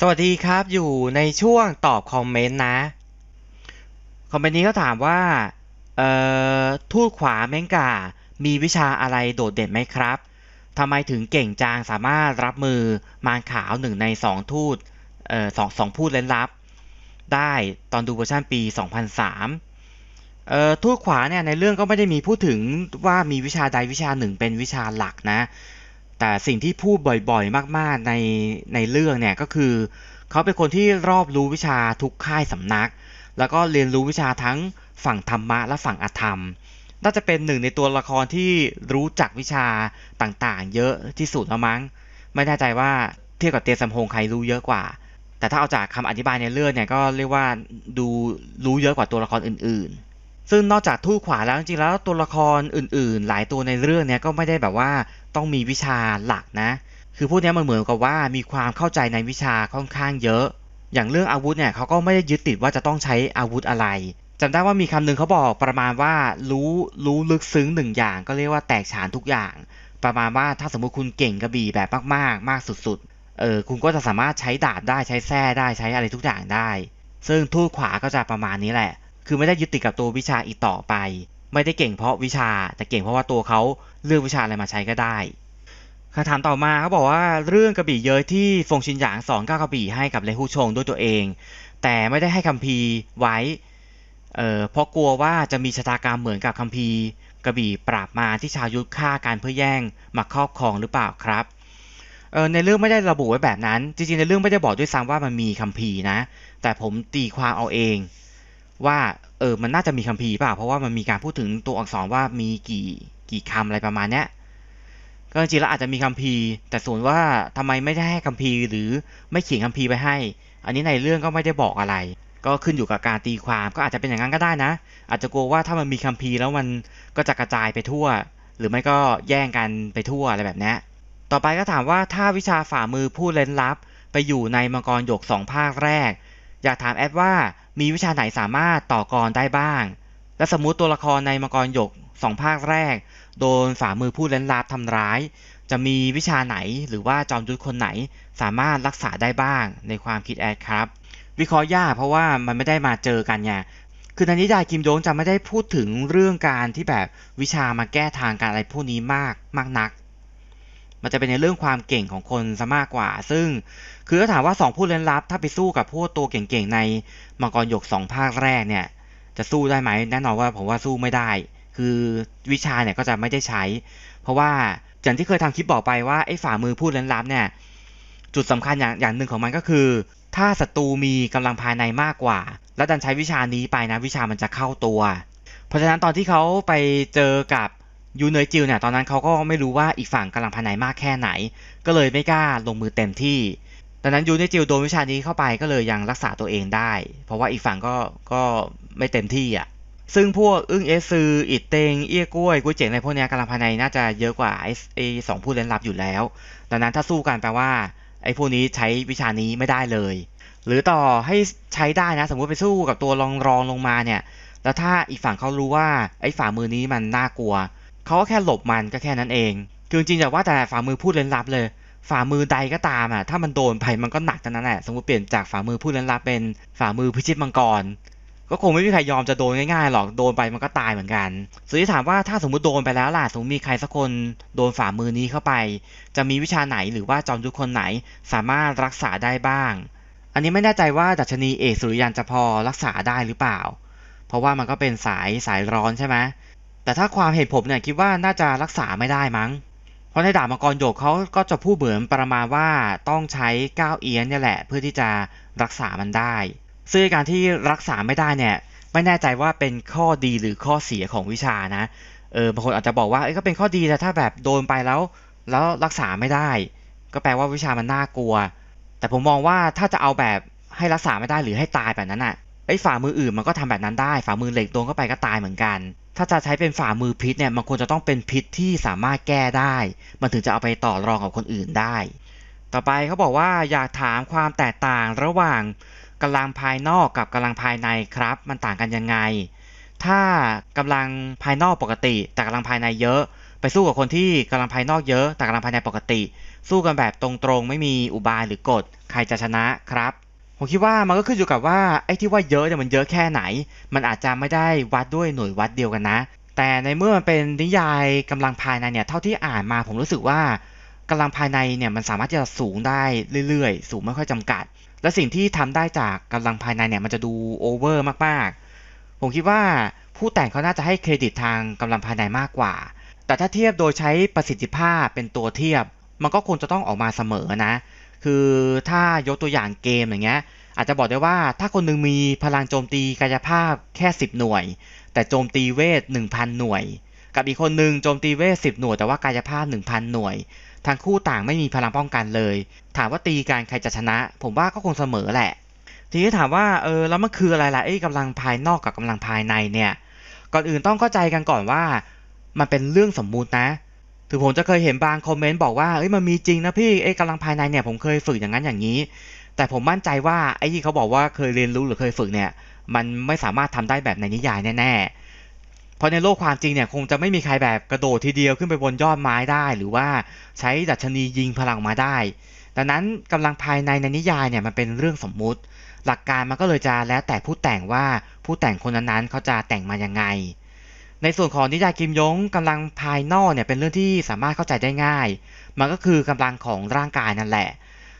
สวัสดีครับอยู่ในช่วงตอบคอมเมนต์นะ คอมเมนต์นี้ก็ถามว่าเอ่อทูตขวาเมงกา มีวิชาอะไรโดดเด่นไหมครับทำไมถึงเก่งจางสามารถรับมือมารขาวหนึ่งในสองทูตเอ่อสองสองพูดเล่นลับ ได้ตอนดูเวอร์ชันปี 2003เอ่อทูตขวาเนี่ยในเรื่องก็ไม่ได้มีพูดถึงว่ามีวิชาใดวิชาหนึ่งเป็นวิชาหลักนะ แต่สิ่งที่พูดบ่อยๆ มากๆในในเรื่องเนี่ยก็คือ เขาเป็นคนที่รอบรู้วิชาทุกค่ายสำนัก แล้วก็เรียนรู้วิชาทั้งฝั่งธรรมะและฝั่งอธรรม น่าจะเป็นหนึ่งในตัวละครที่รู้จักวิชาต่างๆ เยอะที่สุดล้วมั้ง ไม่แน่ใจว่าเทียบกับเตียสัมพงษ์ใครรู้เยอะกว่า แต่ถ้าเอาจากคำอธิบายในเรื่องเนี่ยก็เรียกว่าดูรู้เยอะกว่าตัวละครอื่นๆ ซึ่งนอกจากทูตขวาแล้วจริงๆแล้วตัวละครอื่นๆ หลายตัวในเรื่องเนี่ยก็ไม่ได้แบบว่าต้องมีวิชาหลักนะ คือพวกนี้มันเหมือนกับว่ามีความเข้าใจในวิชาค่อนข้างเยอะ อย่างเรื่องอาวุธเนี่ยเขาก็ไม่ได้ยึดติดว่าจะต้องใช้อาวุธอะไรจำได้ว่ามีคำหนึ่งเขาบอกประมาณว่ารู้รู้ลึกซึ้งหนึ่งอย่างก็เรียกว่าแตกฉานทุกอย่าง ประมาณว่าถ้าสมมุติคุณเก่งกระบี่แบบมากๆ มากสุดๆเออคุณก็จะสามารถใช้ดาบได้ใช้แส้ได้ใช้อะไรทุกอย่างได้ ซึ่งทูตขวาก็จะประมาณนี้แหละ คือไม่ได้ยึดติดกับตัววิชาอีกต่อไป ไม่ได้เก่งเพราะวิชา แต่เก่งเพราะว่าตัวเขาเลือกวิชาอะไรมาใช้ก็ได้คำถามต่อมาเขาบอกว่าเรื่องกระบี่เย้ยที่ฟงชินหยางสอนก้าวกระบี่ให้กับเลฮูชงด้วยตัวเอง แต่ไม่ได้ให้คัมภีร์ไว้เเพราะกลัวว่าจะมีชะตากรรมเหมือนกับคัมภีร์กระบี่ปราบมาที่ชาวยุทธฆ่ากันเพื่อแย่งมาครอบครองหรือเปล่าครับในเรื่องไม่ได้ระบุไว้แบบนั้น จริงๆในเรื่องไม่ได้บอกด้วยซ้ำว่ามันมีคัมภีร์นะ แต่ผมตีความเอาเอง ว่าเออมันน่าจะมีคัมภีร์เปล่าเพราะว่ามันมีการพูดถึงตัวอักษรว่ามีกี่กี่คำอะไรประมาณเนี้ยก็จริงๆแล้วอาจจะมีคัมภีร์ แต่ส่วนว่าทำไมไม่ได้ให้คัมภีร์หรือไม่เขียนคัมภีร์ไปให้ อันนี้ในเรื่องก็ไม่ได้บอกอะไร ก็ขึ้นอยู่กับการตีความก็อาจจะเป็นอย่างนั้นก็ได้นะ อาจจะกลัวว่าถ้ามันมีคัมภีร์แล้วมันก็จะกระจายไปทั่ว หรือไม่ก็แย่งกันไปทั่วอะไรแบบนี้ต่อไปก็ถามว่าถ้าวิชาฝ่ามือผู้เล่นลับ ไปอยู่ในมังกรหยกสองภาคแรก อยากถามแอดว่า มีวิชาไหนสามารถต่อกรได้บ้าง และสมมุติตัวละครในมังกรหยกสองภาคแรก โดนฝ่ามือผู้เล่นลับทำร้าย จะมีวิชาไหนหรือว่าจอมยุทธคนไหนสามารถรักษาได้บ้างในความคิดแอดครับ วิเคราะห์ยากเพราะว่ามันไม่ได้มาเจอกันไงคือในนิยายกิมโยงจะไม่ได้พูดถึงเรื่องการที่แบบวิชามาแก้ทางการอะไรพวกนี้มากมากนัก มันจะเป็นในเรื่องความเก่งของคนซะมากกว่า ซึ่งคือถ้าถามว่า 2 ผู้เล่นลับ ถ้าไปสู้กับพวกตัวเก่งๆในมังกรหยก 2 ภาคแรกเนี่ยจะสู้ได้ไหมแน่นอนว่าผมว่าสู้ไม่ได้ คือวิชาเนี่ยก็จะไม่ได้ใช้ เพราะว่าอย่างที่เคยทำคลิปบอกไปว่าไอ้ฝ่ามือผู้เล่นลับเนี่ยจุดสำคัญอย่างอย่างหนึ่งของมันก็คือ ถ้าศัตรูมีกำลังภายในมากกว่า แล้วดันใช้วิชานี้ไปนะวิชามันจะเข้าตัว เพราะฉะนั้นตอนที่เขาไปเจอกับ ยูเนยจิวเนี่ยตอนนั้นเขาก็ไม่รู้ว่าอีกฝั่งกำลังภายในมากแค่ไหน ก็เลยไม่กล้าลงมือเต็มที่ดังนั้นยูเนยจิวโดนวิชานี้เข้าไปก็เลยยังรักษาตัวเองได้ เพราะว่าอีกฝั่งก็ก็ไม่เต็มที่อะซึ่งพวกอึ้งเอซืออิดเตงเอี้ยกล้วยกุ้ยเจ๋งอะไรพวกนี้กำลังภายในน่าจะเยอะกว่าไอ้ไอ้สองผู้เล่นลับอยู่แล้ว ดังนั้นถ้าสู้กันแปลว่าไอ้พวกนี้ใช้วิชานี้ไม่ได้เลย หรือต่อให้ใช้ได้นะ สมมติไปสู้กับตัวรองรองลงมาเนี่ย แล้วถ้าอีกฝั่งเขารู้ว่าไอ้ฝ่ามือนี้มันน่ากลัว เขาก็แค่หลบมันก็แค่นั้นเอง คือจริงๆจะว่าแต่ฝ่ามือพูดเล่นลับเลย ฝ่ามือใดก็ตามอะ ถ้ามันโดนไปมันก็หนักทั้งนั้นแหละ สมมติเปลี่ยนจากฝ่ามือพูดเล่นลับเป็นฝ่ามือพิชิตมังกร ก็คงไม่มีใครยอมจะโดนง่ายๆหรอก โดนไปมันก็ตายเหมือนกันส่วนที่ถามว่าถ้าสมมติโดนไปแล้วล่ะ สมมติมีใครสักคนโดนฝ่ามือนี้เข้าไป จะมีวิชาไหนหรือว่าจอมยุทธคนไหนสามารถรักษาได้บ้าง อันนี้ไม่แน่ใจว่าดัชนีเอกสุริยันจะพอรักษาได้หรือเปล่า เพราะว่ามันก็เป็นสายสายร้อนใช่ไหม แต่ถ้าความเห็นผมเนี่ยคิดว่าน่าจะรักษาไม่ได้มั้ง เพราะในดาบมังกรโยกเขาก็จะพูดเหมือนประมาณว่าต้องใช้ก้าวเอียนเนี่ยแหละ เพื่อที่จะรักษามันได้ ซึ่งการที่รักษาไม่ได้เนี่ยไม่แน่ใจว่าเป็นข้อดีหรือข้อเสียของวิชานะ เออบางคนอาจจะบอกว่าเอ้ก็เป็นข้อดีแต่ถ้าแบบโดนไปแล้ว แล้วรักษาไม่ได้ ก็แปลว่าวิชามันน่ากลัว แต่ผมมองว่าถ้าจะเอาแบบให้รักษาไม่ได้หรือให้ตายแบบนั้นอะไอ้ฝ่ามืออื่นมันก็ทำแบบนั้นได้ ฝ่ามือเหล็กโดนเข้าไปก็ตายเหมือนกัน ถ้าจะใช้เป็นฝ่ามือพิษเนี่ยมันควรจะต้องเป็นพิษที่สามารถแก้ได้ มันถึงจะเอาไปต่อรองกับคนอื่นได้ ต่อไปเขาบอกว่าอยากถามความแตกต่างระหว่างกำลังภายนอกกับกำลังภายในครับ มันต่างกันยังไง ถ้ากำลังภายนอกปกติแต่กำลังภายในเยอะ ไปสู้กับคนที่กำลังภายนอกเยอะแต่กำลังภายในปกติ สู้กันแบบตรงๆ ไม่มีอุบายหรือกฎใครจะชนะครับ ผมคิดว่ามันก็ขึ้นอยู่กับว่าไอ้ที่ว่าเยอะเนี่ยมันเยอะแค่ไหน มันอาจจะไม่ได้วัดด้วยหน่วยวัดเดียวกันนะ แต่ในเมื่อมันเป็นนิยายกำลังภายในเนี่ยเท่าที่อ่านมาผมรู้สึกว่ากำลังภายในเนี่ยมันสามารถจะสูงได้เรื่อยๆ สูงไม่ค่อยจำกัด และสิ่งที่ทำได้จากกำลังภายในเนี่ยมันจะดูโอเวอร์มากๆ ผมคิดว่าผู้แต่งเขาน่าจะให้เครดิตทางกำลังภายในมากกว่า แต่ถ้าเทียบโดยใช้ประสิทธิภาพเป็นตัวเทียบ มันก็ควรจะต้องออกมาเสมอนะ คือถ้ายกตัวอย่างเกมอย่างเงี้ยอาจจะบอกได้ว่าถ้าคนหนึงมีพลังโจมตีกายภาพแค่ 10 หน่วย แต่โจมตีเวท 1,000 หน่วย กับอีกคนหนึ่งโจมตีเวท 10 หน่วยแต่ว่ากายภาพ 1,000 หน่วย ทั้งคู่ต่างไม่มีพลังป้องกันเลย ถามว่าตีกันใครจะชนะ ผมว่าก็คงเสมอแหละ ทีนี้ถามว่าเออแล้วมันคืออะไรล่ะไอ้กำลังภายนอกกับกำลังภายในเนี่ยก่อนอื่นต้องเข้าใจกันก่อนว่า มันเป็นเรื่องสมมุตินะ ถึงผมจะเคยเห็นบางคอมเมนต์บอกว่าเอ้ยมันมีจริงนะพี่ไอ้กำลังภายในเนี่ยผมเคยฝึกอย่างนั้นอย่างนี้ แต่ผมมั่นใจว่าไอ้ที่เขาบอกว่าเคยเรียนรู้หรือเคยฝึกเนี่ย มันไม่สามารถทำได้แบบในนิยายแน่ๆ เพราะในโลกความจริงเนี่ยคงจะไม่มีใครแบบกระโดดทีเดียวขึ้นไปบนยอดไม้ได้ หรือว่าใช้ดัชนียิงพลังมาได้ ดังนั้นกำลังภายในในนิยายเนี่ยมันเป็นเรื่องสมมุติ หลักการมันก็เลยจะแล้วแต่ผู้แต่งว่าผู้แต่งคนนั้นๆเขาจะแต่งมายังไง ในส่วนของนิยายกิมยงกำลังภายนอกเนี่ยเป็นเรื่องที่สามารถเข้าใจได้ง่าย มันก็คือกำลังของร่างกายนั่นแหละ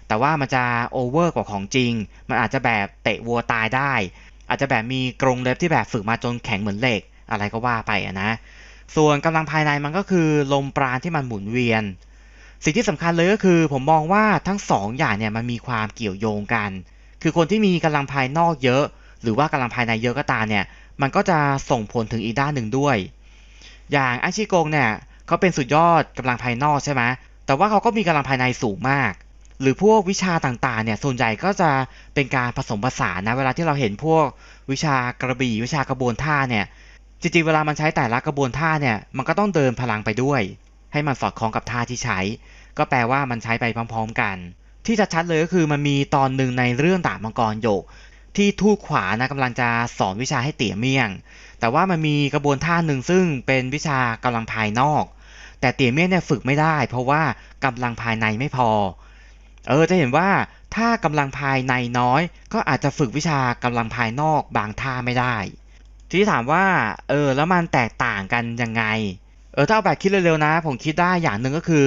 แต่ว่ามันจะโอเวอร์กว่าของจริง มันอาจจะแบบเตะวัวตายได้ อาจจะแบบมีกรงเล็บที่แบบฝึกมาจนแข็งเหมือนเหล็ก อะไรก็ว่าไปอะนะ ส่วนกำลังภายในมันก็คือลมปราณที่มันหมุนเวียน สิ่งที่สำคัญเลยก็คือ ผมมองว่าทั้งสองอย่างเนี่ยมันมีความเกี่ยวโยงกัน คือคนที่มีกำลังภายนอกเยอะ หรือว่ากำลังภายในเยอะก็ตามเนี่ย มันก็จะส่งผลถึงอีกด้านหนึ่งด้วย อย่างอาชิโกงเนี่ยเขาเป็นสุดยอดกำลังภายนอกใช่ไหมแต่ว่าเขาก็มีกำลังภายในสูงมาก หรือพวกวิชาต่างๆเนี่ยส่วนใหญ่ก็จะเป็นการผสมผสานนะเวลาที่เราเห็นพวกวิชากระบี่วิชากระบวนท่าเนี่ยจริงๆเวลามันใช้แต่ละกระบวนท่าเนี่ยมันก็ต้องเดินพลังไปด้วย ให้มันสอดคล้องกับท่าที่ใช้ ก็แปลว่ามันใช้ไปพร้อม ๆ กัน ที่ชัดๆเลยก็คือมันมีตอนหนึ่งในเรื่องดาบมังกรโยก ที่ทูตขวานะกำลังจะสอนวิชาให้เตี่ยเมี่ยง แต่ว่ามันมีกระบวนท่าหนึ่งซึ่งเป็นวิชากำลังภายนอก แต่เตี่ยเมี่ยงเนี่ยฝึกไม่ได้ เพราะว่ากำลังภายในไม่พอ เออจะเห็นว่าถ้ากำลังภายในน้อย ก็อาจจะฝึกวิชากำลังภายนอกบางท่าไม่ได้ ทีนี้ถามว่าเออแล้วมันแตกต่างกันยังไง เออถ้าเอาแบบคิดเร็วๆนะ ผมคิดได้อย่างหนึ่งก็คือ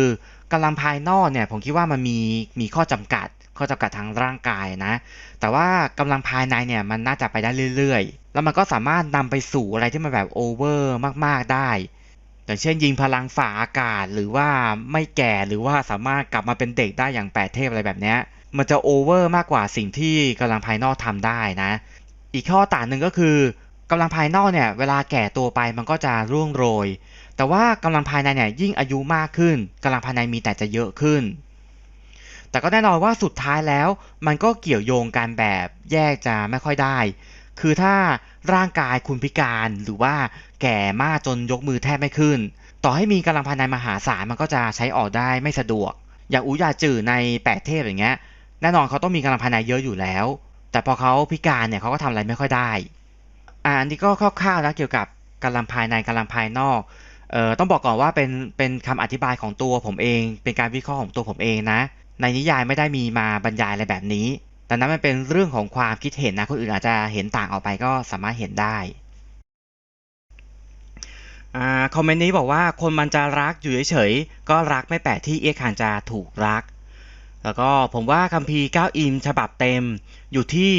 กำลังภายนอกเนี่ยผมคิดว่ามันมีมีข้อจำกัด ข้อจำกัดทางร่างกายนะ แต่ว่ากำลังภายในเนี่ยมันน่าจะไปได้เรื่อยๆ แล้วมันก็สามารถนำไปสู่อะไรที่มันแบบโอเวอร์มากๆได้ อย่างเช่นยิงพลังฝ่าอากาศหรือว่าไม่แก่หรือว่าสามารถกลับมาเป็นเด็กได้อย่างแปดเทพอะไรแบบเนี้ยมันจะโอเวอร์มากกว่าสิ่งที่กำลังภายนอกทำได้นะ อีกข้อต่างหนึ่งก็คือกำลังภายนอกเนี่ยเวลาแก่ตัวไปมันก็จะร่วงโรย แต่ว่ากำลังภายในเนี่ยยิ่งอายุมากขึ้นกำลังภายในมีแต่จะเยอะขึ้น แต่ก็แน่นอนว่าสุดท้ายแล้ว มันก็เกี่ยวโยงกันแบบแยกจะไม่ค่อยได้ คือถ้าร่างกายคุณพิการหรือว่าแก่มากจนยกมือแทบไม่ขึ้น ต่อให้มีกำลังภายในมหาศาลมันก็จะใช้ออกได้ไม่สะดวก อย่างอุยาจือในแปดเทพอย่างเงี้ยแน่นอนเขาต้องมีกำลังภายในเยอะอยู่แล้ว แต่พอเขาพิการเนี่ยเขาก็ทำอะไรไม่ค่อยได้อ่าอันนี้ก็คร่าวๆนะเกี่ยวกับกำลังภายในกำลังภายนอกเอ่อต้องบอกก่อนว่าเป็นเป็นคำอธิบายของตัวผมเอง เป็นการวิเคราะห์ของตัวผมเองนะ ในนิยายไม่ได้มีมาบรรยายอะไรแบบนี้แต่นั้นมันเป็นเรื่องของความคิดเห็นนะคนอื่นอาจจะเห็นต่างออกไปก็สามารถเห็นได้อ่าคอมเมนต์นี้บอกว่าคนมันจะรักอยู่เฉยๆ ก็รักไม่แปลกที่เอียคานจะถูกรัก แล้วก็ผมว่าคัมภีร์9อิมฉบับเต็ม อยู่ที่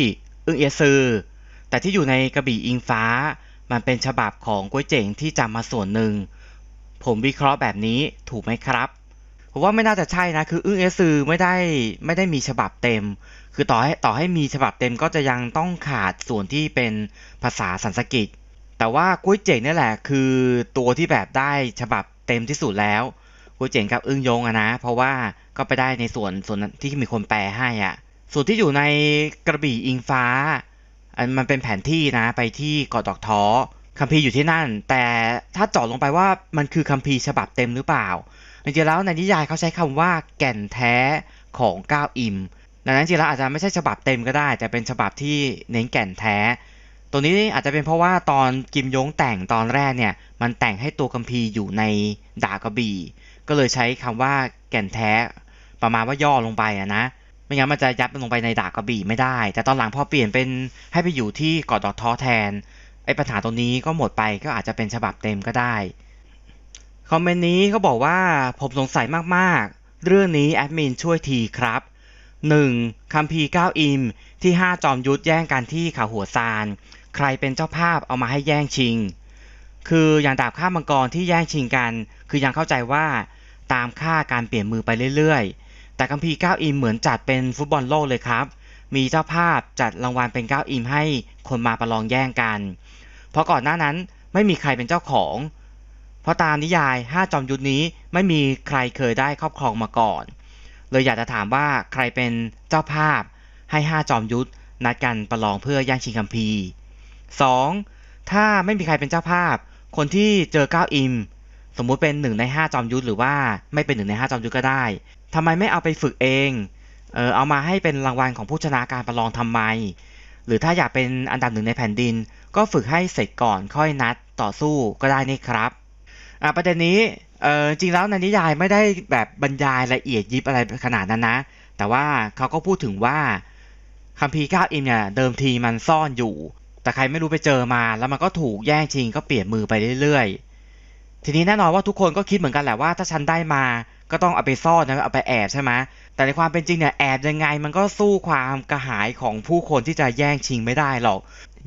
อึ้งเอียซือ แต่ที่อยู่ในกระบี่อิงฟ้า มันเป็นฉบับของกุ้ยเจ๋งที่จำมาส่วนหนึ่ง ผมวิเคราะห์แบบนี้ถูกไหมครับ ผมว่าไม่น่าจะใช่นะ คืออึ้งเอซือไม่ได้ไม่ได้มีฉบับเต็ม คือต่อให้ต่อให้มีฉบับเต็มก็จะยังต้องขาดส่วนที่เป็นภาษาสันสกฤต แต่ว่ากุ้ยเจ๋งนี่แหละคือตัวที่แบบได้ฉบับเต็มที่สุดแล้วกุ้ยเจ๋งกับอึ้งยงอะนะ เพราะว่าก็ไปได้ในส่วนส่วนที่มีคนแปลให้อะส่วนที่อยู่ในกระบี่อิงฟ้าอันมันเป็นแผนที่นะไปที่เกาะดอกท้อ คัมภีร์อยู่ที่นั่น แต่ถ้าเจาะลงไปว่ามันคือคัมภีร์ฉบับเต็มหรือเปล่าจริงๆแล้วในนิยายเขาใช้คำว่าแก่นแท้ของก้าวอิมดังนั้นจริงๆแล้วอาจจะไม่ใช่ฉบับเต็มก็ได้ แต่เป็นฉบับที่เน้นแก่นแท้ตรงนี้อาจจะเป็นเพราะว่าตอนกิมยงแต่งตอนแรกเนี่ยมันแต่งให้ตัวคัมภีร์อยู่ในดากระบี่ ก็เลยใช้คำว่าแก่นแท้ ประมาณว่าย่อลงไปอะนะไม่งั้นมันจะยัดลงไปในดากระบี่ไม่ได้ แต่ตอนหลังพอเปลี่ยนเป็นให้ไปอยู่ที่เกาะดอกท้อแทน ไอ้ปัญหาตรงนี้ก็หมดไปก็อาจจะเป็นฉบับเต็มก็ได้ คอมเมนต์นี้เขาบอกว่าผมสงสัยมากๆ เรื่องนี้แอดมินช่วยทีครับ 1. คัมภีร์9อิมที่ 5 จอมยุทธแย่งกันที่เขาหัวซาน ใครเป็นเจ้าภาพเอามาให้แย่งชิง คืออย่างดาบข้ามมังกรที่แย่งชิงกัน คือยังเข้าใจว่าตามค่าการเปลี่ยนมือไปเรื่อยๆ แต่คัมภีร์9อิมเหมือนจัดเป็นฟุตบอลโลกเลยครับ มีเจ้าภาพจัดรางวัลเป็น9อิมให้ คนมาประลองแย่งกัน เพราะก่อนหน้านั้นไม่มีใครเป็นเจ้าของ เพราะตามนิยาย 5 จอมยุทธนี้ไม่มีใครเคยได้ครอบครองมาก่อน เลยอยากจะถามว่าใครเป็นเจ้าภาพให้ 5 จอมยุทธนัดกันประลองเพื่อแย่งชิงคัมภีร์ 2. ถ้าไม่มีใครเป็นเจ้าภาพ คนที่เจอ9อิม สมมุติเป็น1ใน 5 จอมยุทธหรือว่าไม่เป็น1ใน 5 จอมยุทธก็ได้ทำไมไม่เอาไปฝึกเองเออเอามาให้เป็นรางวัลของผู้ชนะการประลองทำไม หรือถ้าอยากเป็นอันดับหนึ่งในแผ่นดิน ก็ฝึกให้เสร็จก่อนค่อยนัดต่อสู้ก็ได้นี่ครับอะประเด็นนี้เออจริงแล้วในนิยายไม่ได้แบบบรรยายละเอียดยิบอะไรขนาดนั้นนะ แต่ว่าเขาก็พูดถึงว่าคัมภีร์9อิมเนี่ยเดิมทีมันซ่อนอยู่ แต่ใครไม่รู้ไปเจอมา แล้วมันก็ถูกแย่งชิงก็เปลี่ยนมือไปเรื่อยๆ ทีนี้แน่นอนว่าทุกคนก็คิดเหมือนกันแหละว่าถ้าฉันได้มาก็ต้องเอาไปซ่อนนะเอาไปแอบใช่ไหมแต่ในความเป็นจริงเนี่ยแอบยังไงมันก็สู้ความกระหายของผู้คนที่จะแย่งชิงไม่ได้หรอก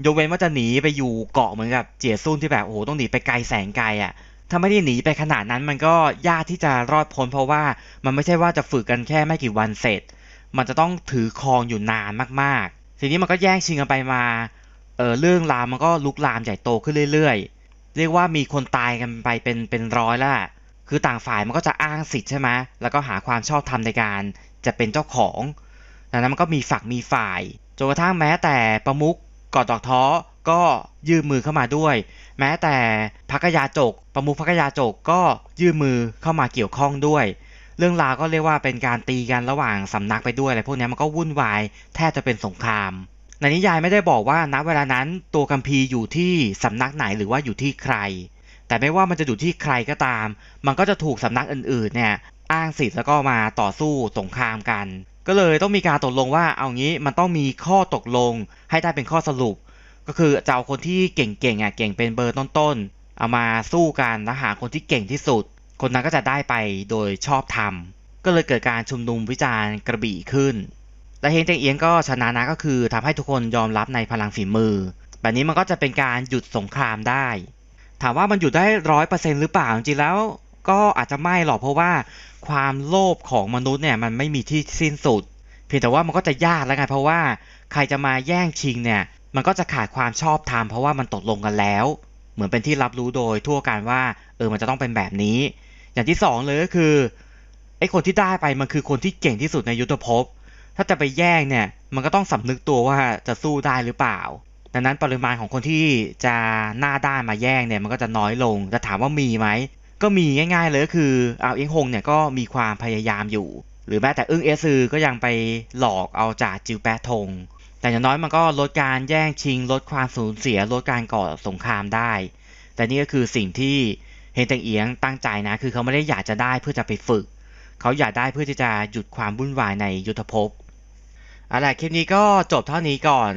ยกเว้นว่าจะหนีไปอยู่เกาะเหมือนกับเจียซุ่นที่แบบโอ้โหต้องหนีไปไกลแสงไกลอะถ้าไม่ได้หนีไปขนาดนั้นมันก็ยากที่จะรอดพ้นเพราะว่ามันไม่ใช่ว่าจะฝึกกันแค่ไม่กี่วันเสร็จ มันจะต้องถือครองอยู่นานมากๆ ทีนี้มันก็แย่งชิงกันไปมาเออเรื่องราวมันก็ลุกลามใหญ่โตขึ้นเรื่อยๆ เรียกว่ามีคนตายกันไปเป็นเป็นร้อยแล้วคือต่างฝ่ายมันก็จะอ้างสิทธิ์ใช่ไหมแล้วก็หาความชอบธรรมในการจะเป็นเจ้าของดังนั้นมันก็มีฝักมีฝ่ายจนกระทั่งแม้แต่ประมุขกอดดอกท้อก็ยื่นมือเข้ามาด้วย แม้แต่พักยาจก ประมุขพักยาจกก็ยื่นมือเข้ามาเกี่ยวข้องด้วย เรื่องราวก็เรียกว่าเป็นการตีกันระหว่างสำนักไปด้วยอะไรพวกนี้มันก็วุ่นวายแทบจะเป็นสงคราม ในนิยายไม่ได้บอกว่าณเวลานั้นตัวกัมพีอยู่ที่สำนักไหนหรือว่าอยู่ที่ใคร แต่ไม่ว่ามันจะอยู่ที่ใครก็ตาม มันก็จะถูกสำนักอื่นๆเนี่ยอ้างสิทธิ์แล้วก็มาต่อสู้สงครามกัน ก็เลยต้องมีการตกลงว่าเอางี้มันต้องมีข้อตกลงให้ได้เป็นข้อสรุป ก็คือจะเอาคนที่เก่งๆอะเก่งเป็นเบอร์ต้นๆเอามาสู้กันแล้วหาคนที่เก่งที่สุด คนนั้นก็จะได้ไปโดยชอบธรรมก็เลยเกิดการชุมนุมวิจารณ์กระบี่ขึ้น และเฮงเจงเอียงก็ชนะนะก็คือทำให้ทุกคนยอมรับในพลังฝีมือ แบบนี้มันก็จะเป็นการหยุดสงครามได้ ถามว่ามันหยุดได้ร้อยเปอร์เซ็นต์หรือเปล่าจริงๆแล้วก็อาจจะไม่หรอกเพราะว่าความโลภของมนุษย์เนี่ยมันไม่มีที่สิ้นสุด เพียงแต่ว่ามันก็จะยากแล้วไงเพราะว่าใครจะมาแย่งชิงเนี่ยมันก็จะขาดความชอบธรรมเพราะว่ามันตกลงกันแล้ว เหมือนเป็นที่รับรู้โดยทั่วกันว่าเออมันจะต้องเป็นแบบนี้ อย่างที่สองเลยก็คือไอ้คนที่ได้ไปมันคือคนที่เก่งที่สุดในยุทธภพ ถ้าจะไปแย่งเนี่ยมันก็ต้องสำนึกตัวว่าจะสู้ได้หรือเปล่า ดังนั้นปริมาณของคนที่จะหน้าด้านมาแย่งเนี่ยมันก็จะน้อยลงจะถามว่ามีไหมก็มีง่าย ๆ เลยก็คือเอาเอิงฮงเนี่ยก็มีความพยายามอยู่ หรือแม้แต่อึ้งเอซือก็ยังไปหลอกเอาจากจิวแปะทง แต่อย่างน้อยมันก็ลดการแย่งชิง ลดความสูญเสียลดการก่อสงครามได้ แต่นี่ก็คือสิ่งที่เฮนเตงเอียงตั้งใจนะ คือเขาไม่ได้อยากจะได้เพื่อจะไปฝึก เขาอยากได้เพื่อที่จะหยุดความวุ่นวายในยุทธภพ เอาล่ะคลิปนี้ก็จบเท่านี้ก่อน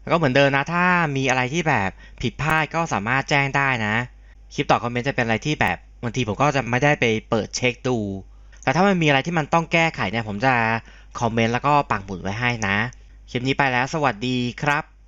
แล้วก็เหมือนเดิมนะถ้ามีอะไรที่แบบผิดพลาดก็สามารถแจ้งได้นะ คลิปต่อคอมเมนต์จะเป็นอะไรที่แบบบางทีผมก็จะไม่ได้ไปเปิดเช็คดู แต่ถ้ามันมีอะไรที่มันต้องแก้ไขเนี่ยผมจะคอมเมนต์แล้วก็ปักหมุดไว้ให้นะ คลิปนี้ไปแล้วสวัสดีครับ